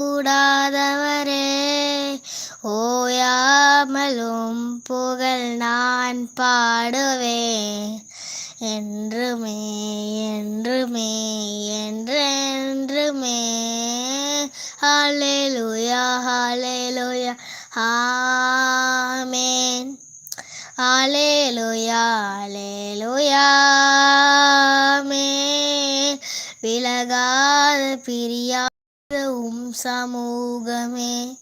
கூடாதவரே ஓயாமலும் புகழ் நான் பாடுவேன். என்றுமே என்றுமே என்றென்றுமே. ஹalleluya ஹalleluya ஆமென். ஹalleluya ஹalleluya ஆமென். விலகாத பிரியா உம் சமூகமே.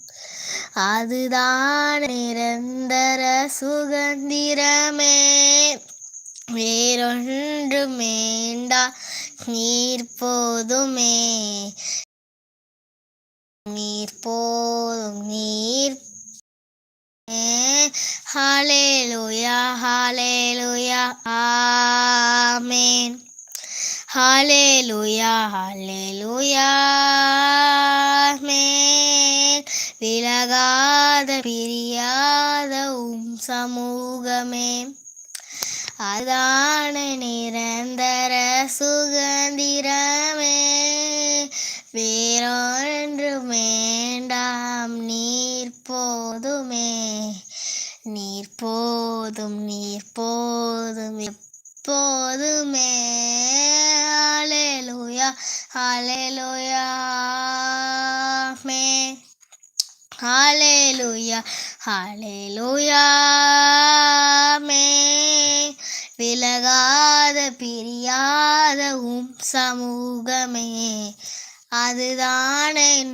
அதுதான் நிரந்தர சுகந்திரமே வேறொன்று மேண்டா நீர் போதுமே. நீர் போதும் நீர் ஹாலேலுயா ஹாலேலுயா ஆமேன். ஹalleluya ஹalleluya மேல் விலகாத பிரியாத உம் சமூகமே. அதான நிரந்தர சுகந்திரமே வேறொன்று வேண்டாம் நீர் போதுமே. நீர் போதும் நீர் போதும் எப்போதுமே. ஹalleluya ஹalleluya ஆமென் ஹalleluya ஹalleluya ஆமென் விலகாத பிரியாத உம் சமூகமே. அதுதானே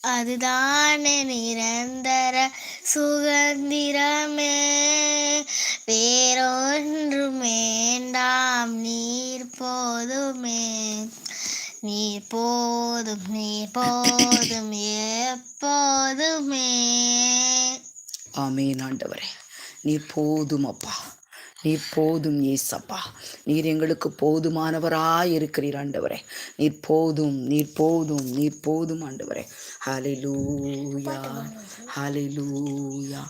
அதுதானே நிரந்தர சுதந்திரமே. வேண்டாம். நீர் போதுமே. நீர் போதும் நீர் போதும் எப்போதுமே ஆமேன் ஆண்டவரே. நீர் போதும் அப்பா. நீர் போதும் ஏசப்பா நீர் எங்களுக்கு போதுமானவராய் இருக்கிறீர் ஆண்டவரே. நீர் போதும் நீர் போதும் நீர் போதும் ஆண்டவரே. ஹalleluya ஹalleluya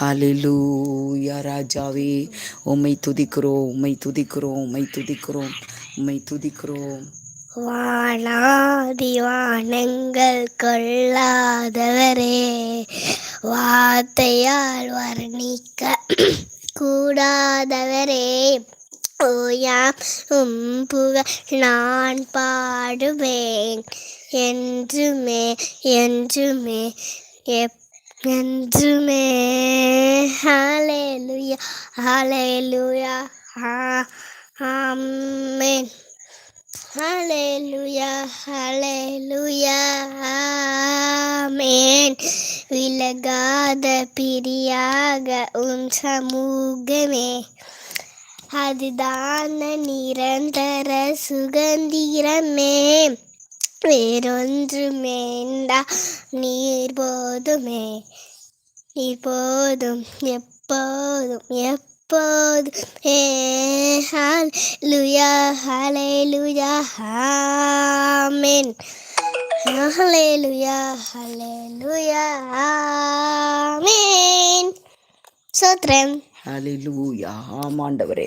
ஹலிலூயா ராஜாவே. உம்மை துதிக்கிறோம் உம்மை துதிக்கிறோம் உம்மை துதிக்கிறோம் உம்மை துதிக்கிறோம். வானாதி வானங்கள் கொள்ளாதவரே. வார்த்தையால் வர்ணிக்க. கூடாதவரே. ஓயா உம் புகழ் நான் பாடுவேன். என்றுமே என்றுமே எப் என்றுமே. ஹalleluya ஆ ஆமேன். ஹலேலுயா ஹலேலுயா ஆமேன் விலகாத பிரியாக உன் சமூகமே. அதுதான நிரந்தர சுகந்திரமே. வேறொன்றுமேண்டா நீர் போதுமே. நீர் போதும் எப்போதும் எப்போதும் ஏ ஹalleluya ஹalleluya ஆமென் ஹalleluya ஹalleluya ஆமென் சோத்ரம் ஹalleluya. ஆமாண்டவரே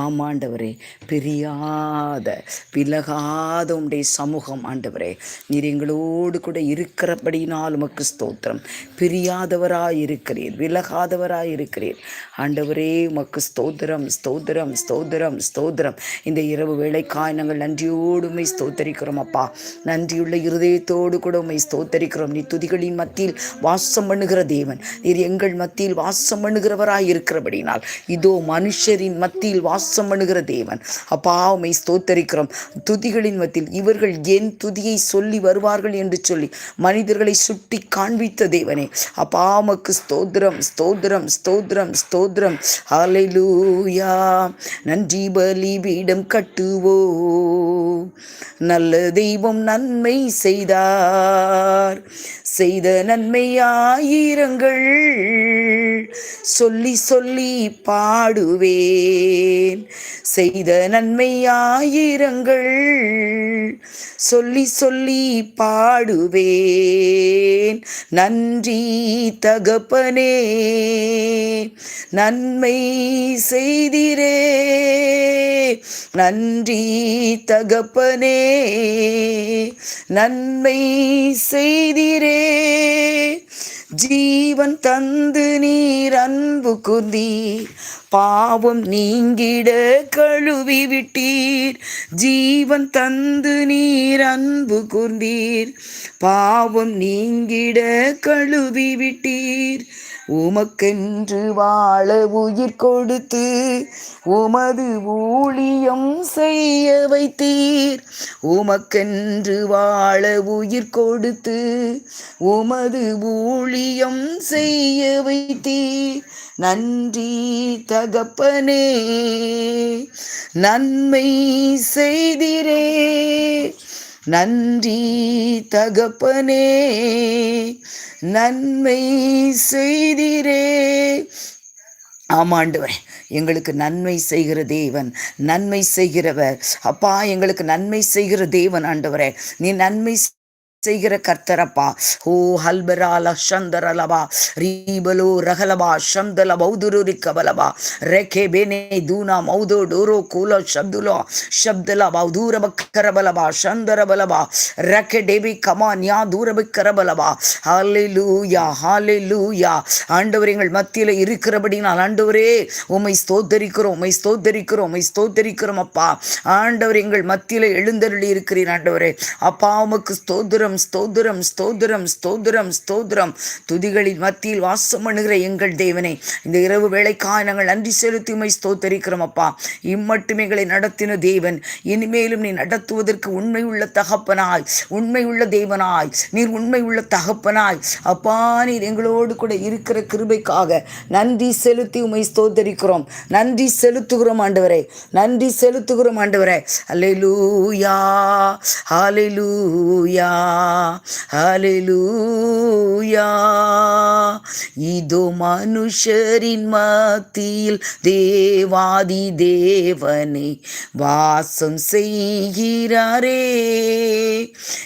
ஆமாண்டவரே. பிரியாத விலகாத உடைய சமூகம் ஆண்டவரே. நீர் எங்களோடு கூட இருக்கிறபடினால் உமக்கு ஸ்தோத்திரம். பிரியாதவராய் இருக்கிறீர் விலகாதவராய் இருக்கிறீர் ஆண்டவரே உமக்கு ஸ்தோத்திரம் ஸ்தோத்திரம் ஸ்தோத்திரம் ஸ்தோத்திரம். இந்த இரவு வேலைக்காய் நாங்கள் நன்றியோடு ஸ்தோத்தரிக்கிறோம் அப்பா. நன்றியுள்ள இருதயத்தோடு கூட உம்மை ஸ்தோத்தரிக்கிறோம். நீ துதிகளின் மத்தியில் வாசம் பண்ணுகிற தேவன். நீர் எங்கள் மத்தியில் வாசம் பண்ணுகிறவராய் இருக்கிறபடினால் இதோ மனுஷரின் மத்தியில் வாசம் பண்ணுகிற தேவன். அப்பா உமை ஸ்தோத்தரிக்கிறோம். துதிகளின் மத்தியில் இவர்கள் என் துதியை சொல்லி வருவார்கள் என்று சொல்லி மனிதர்களை சுட்டி காண்பித்த தேவனே. அப்பா உமக்கு ஸ்தோத்திரம் ஸ்தோத்திரம் ஸ்தோத்திரம் ஸ்தோத்திரம். ஹalleluya. நன்றி பலி பீடம் கட்டுவோ. நல்ல தெய்வம் நன்மை செய்தார். செய்த நன்மை ஆயிரங்கள் சொல்லி சொல்லி பாடுவேன். செய்த நன்மை ஆயிரங்கள் சொல்லி சொல்லி பாடுவேன். நன்றி தகப்பனே நன்மை செய்திரே. நன்றி தகப்பனே நன்மை செய்திரே. ஜீவன் தந்து நீர் அன்பு குந்தீர். பாவம் நீங்கிட கழுவி விட்டீர். ஜீவன் தந்து நீர் அன்பு குந்தீர். பாவம் நீங்கிட கழுவி விட்டீர். உமக்கென்று வாழ உயிர் கொடுத்து உமது ஊழியம் செய்ய வைத்தீர். உமக்கென்று வாழ உயிர் கொடுத்து உமது ஊழியம் செய்ய வைத்தீர். நன்றி தகப்பனே நன்மை செய்திரே. நன்றி தகப்பனே நன்மை செய்திரே. ஆமாண்டவரே எங்களுக்கு நன்மை செய்கிற தேவன் நன்மை செய்கிறவர். அப்பா எங்களுக்கு நன்மை செய்கிற தேவன் ஆண்டவரே. நீ நன்மை செய்கிற கர்த்தரப்பா. ஓ ஹல்பரால சந்தரலபா ரீபலோ ரகலபா சந்தல மௌதுருரி கபலபா ரேகே பேனே தூனா மௌதோ டோரோ கூலோ சப்துலோ சப்தல மௌதூரப கரபலபா சந்தரபலபா ரகே டேபி கமா ஞா தூரப கரபலபா ஹாலே லூயா ஹாலே லூயா ஆண்டவர் எங்கள் மத்தியில் இருக்கிறபடி நான் ஆண்டவரே உமை ஸ்தோத்தரிக்கிறோம் உமை ஸ்தோத்தரிக்கிறோம் உமை ஸ்தோத்தரிக்கிறோம் அப்பா. ஆண்டவர் எங்கள் மத்தியில் எழுந்தருளி இருக்கிறீர் ஆண்டவரே. அப்பா உமக்கு ஸ்தோத்திரம். ஸ்தோத்திரம் ஸ்தோத்திரம் ஸ்தோத்திரம் ஸ்தோத்திரம் துதிகளின் மத்தியில் வாசம் பண்ணுகிற எங்கள் தேவனை இந்த இரவு வேலைக்காய் நாங்கள் நன்றி செலுத்தியுமை ஸ்தோத்தரிக்கிறோம் அப்பா. இம்மட்டும் எங்களை நடத்தின தேவன் இனிமேலும் நீ நடத்துவதற்கு உண்மை உள்ள தகப்பனாய் உண்மை உள்ள தேவனாய் நீர் உண்மை உள்ள தகப்பனாய். அப்பா நீர் எங்களோடு கூட இருக்கிற கிருபைக்காக நன்றி செலுத்தி உமை ஸ்தோத்தரிக்கிறோம். நன்றி செலுத்துகிறோம் ஆண்டவரே நன்றி செலுத்துகிறோம் ஆண்டவரே. அல்லேலூயா ஹalleluya ஹalleluya இதோ மனுஷரின் மத்தியில் தேவாதி தேவனை வாசம் செய்கிறாரே.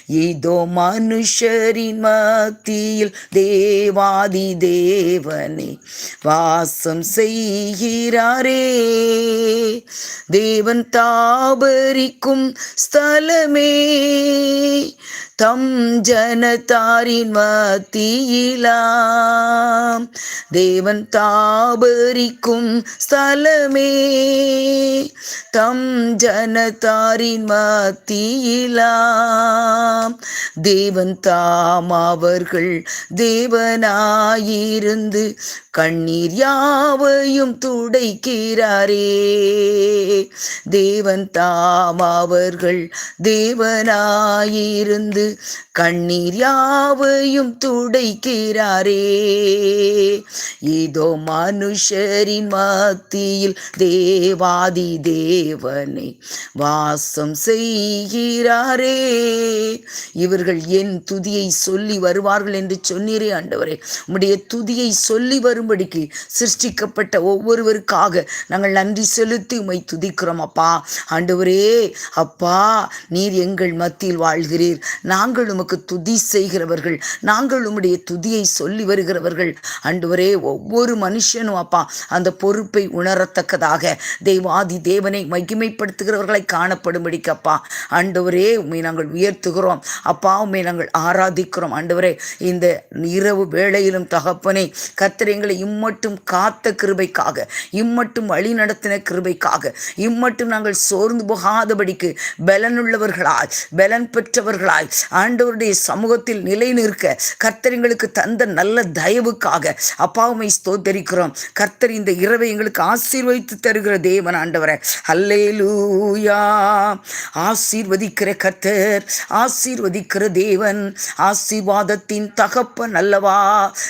இதோ மனுஷரின் மத்தியில் தேவாதி தேவனே வாசம் செய்கிறாரே. தேவன் தாபரிக்கும் ஸ்தலமே தம் ஜனதாரின் மத்தியிலா. தேவன் தாபரிக்கும் ஸ்தலமே. தம் ஜனதாரின் மத்தியிலாம் தேவன் தாம் அவர்கள் தேவனாயிருந்து கண்ணீர் யாவையும் துடைக்கிறாரே. தேவன் தாம் அவர்கள் தேவனாயிருந்து கண்ணீர் யாவையும் துடைக்கிறாரே. இதோ மனுஷரின் மத்தியில் தேவாதி தேவனை வாசம் செய்கிறாரே. இவர்கள் என் துதியை சொல்லி வருவார்கள் என்று சொன்னீரே ஆண்டவரே. உம்முடைய துதியை சொல்லி வரும்படிக்கு சிருஷ்டிக்கப்பட்ட ஒவ்வொருவருக்காக நாங்கள் நன்றி செலுத்தி உம்மை துதிக்கிறோம் அப்பா. ஆண்டவரே அப்பா நீர் எங்கள் மத்தியில் வாழ்கிறீர். நாங்கள் உமக்கு துதி செய்கிறவர்கள் நாங்கள் உம்முடைய துதியை சொல்லி வருகிறவர்கள். ஆண்டவரே ஒவ்வொரு மனுஷனும் அப்பா அந்த பொறுப்பை உணரத்தக்கதாக தெய்வாதி தேவனை மகிமைப்படுத்துகிறவர்களை காணப்படும்படிக்கு அப்பா ஆண்டவரே உண்மை நாங்கள் உயர்த்துகிறோம். அப்பா உண்மை நாங்கள் ஆராதிக்கிறோம். ஆண்டவரே இந்த இரவு வேளையிலும் தகப்பனே கர்த்தர் எங்களை இம்மட்டும் காத்த கிருபைக்காக இம்மட்டும் வழி நடத்தின கிருபைக்காக இம்மட்டும் நாங்கள் சோர்ந்து போகாதபடிக்கு பலனுள்ளவர்களாய் பலன் பெற்றவர்களாய் ஆண்டவருடைய சமூகத்தில் நிலை நிற்க கர்த்தரிங்களுக்கு தந்த நல்ல தயவுக்காக அப்பாவுமை ஸ்தோத்தரிக்கிறோம். கர்த்தர் இந்த இரவை எங்களுக்கு ஆசீர்வதித்து தருகிற தேவன் ஆண்டவரை. அல்லேலூயா. ஆசீர்வதிக்கிற கர்த்தர் ஆசீர்வதிக்கிற தேவன் ஆசீர்வாதத்தின் தகப்பன் அல்லவா?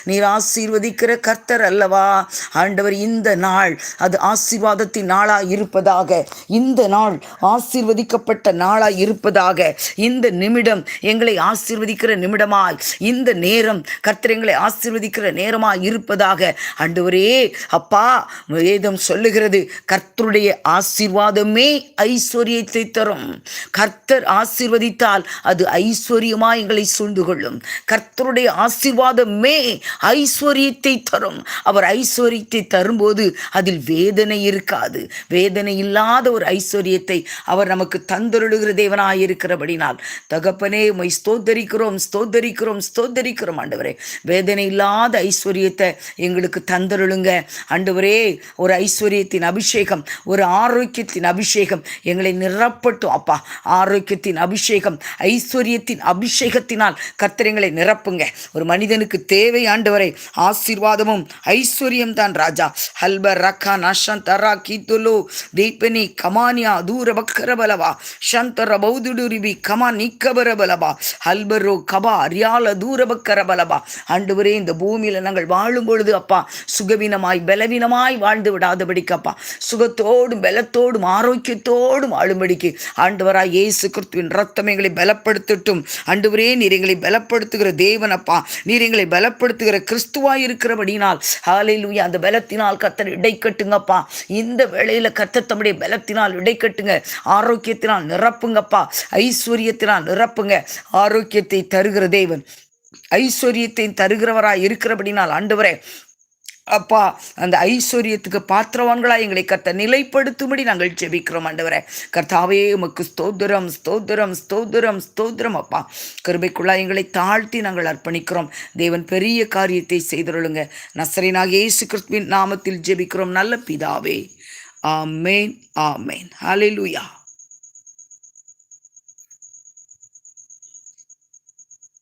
நீர் ஆசீர்வதிக்கிற கர்த்தர் அல்லவா? ஆண்டவர் இந்த நாள் அது ஆசீர்வாதத்தின் நாளா இருப்பதாக இந்த நாள் ஆசீர்வதிக்கப்பட்ட நாளா இருப்பதாக இந்த நிமிடம் எங்களை ஆசீர்வதிக்கிற நிமிடமாய் இந்த நேரம் கர்த்தர் எங்களை ஆசீர்வதிக்கிற நேரமாய் இருப்பதாக ஆண்டவரே அப்பா வேதம் சொல்லுகிறது கர்த்தருடைய ஆசீர்வாதமே ஐஸ்வர்யத்தை தரும். கர்த்தர் ஆசீர்வதித்தால் அது ஐஸ்வர்யமா எங்களை சூழ்ந்து கொள்ளும் கர்த்தருடைய ஆசீர்வாதமே ஐஸ்வர்யத்தை தரும். அவர் ஐஸ்வர்யத்தை தரும்போது அதில் வேதனை இருக்காது. வேதனை இல்லாத ஒரு ஐஸ்வர்யத்தை அவர் நமக்கு தந்தருடுகிற தேவனாய் இருக்கிறபடினால் தகப்பனே உமை ஸ்தோத்தரிக்கிறோம் ஸ்தோத்தரிக்கிறோம் ஸ்தோத்தரிக்கிறோம் ஆண்டவரே. வேதனை இல்லாத ஐஸ்வர்யத்தை எங்களுக்கு தந்தருளுங்க. அண்டுவரே ஒரு ஐஸ்வர்யத்தின் அபிஷேகம் ஒரு ஆரோக்கியத்தின் அபிஷேகம் எங்களை நிரப்பட்டும் அப்பா. ஆரோக்கியத்தின் அபிஷேகம் ஐஸ்வர்யத்தின் அபிஷேகத்தினால் கத்திரங்களை நிரப்புங்க. ஒரு மனிதனுக்கு தேவை ஆண்டவரை ஆசீர்வாதமும் ஐஸ்வர்யம் தான் ராஜா. ஹல்பர் ரக்கா நஷந்தரா கீத்துலு தீபனி கமானியா தூர பக்கரபலவா சந்தர பௌதுடுரிபி கமா நிக்கபரபலபா ஹல்பரோ கபா அரியால தூர பக்கர தூரபக்கரபலபா ஆண்டவரே இந்த பூமியில் நாங்கள் வாழும் பொழுது அப்பா சுகவீனமாய் பலவீனமாய் வாழ்ந்து விடாதபடிக்கு அப்பா சுகத்தோடும் பலத்தோடும் ஆரோக்கியத்தோடும் ஆளும்படிக்கு ஆண்டவராய் இயேசு கிறிஸ்துவின் ரத்தம் எங்களை பலப்படுத்தட்டும். ஆண்டவரே நீர் எங்களை பலப்படுத்துகிற தேவன் அப்பா. நீர் எங்களை பலப்படுத்துகிற கிறிஸ்துவாய் இருக்கிறபடினால் ஹalleluya அந்த பலத்தினால் கத்தர் இடை கட்டுங்கப்பா. இந்த வேளையில் கத்தர் தம்முடைய பலத்தினால் இடைக்கட்டுங்க ஆரோக்கியத்தினால் நிரப்புங்கப்பா. ஐஸ்வர்யத்தினால் நிரப்புங்க. ஆரோக்கியத்தை தருகிற தேவன். ஐஸ்வர்யத்தை தருகிறவராக இருக்கிறபடினால் ஆண்டவரே அப்பா அந்த ஐஸ்வர்யத்துக்கு பாத்திரவான்களா எங்களை கர்த்த நிலைப்படுத்தும்படி நாங்கள் ஜெபிக்கிறோம் ஆண்டவரே. கர்த்தாவே உமக்கு ஸ்தோத்திரம் ஸ்தோத்திரம் ஸ்தோத்திரம் ஸ்தோத்திரம் அப்பா. கிருபைக்குள்ளா எங்களை தாழ்த்தி நாங்கள் அர்ப்பணிக்கிறோம். தேவன் பெரிய காரியத்தை செய்தருளுங்க. நசரேனாக இயேசு கிறிஸ்துவின் நாமத்தில் ஜெபிக்கிறோம். நல்ல பிதாவே. ஆமேன் ஆமேன். ஹalleluya.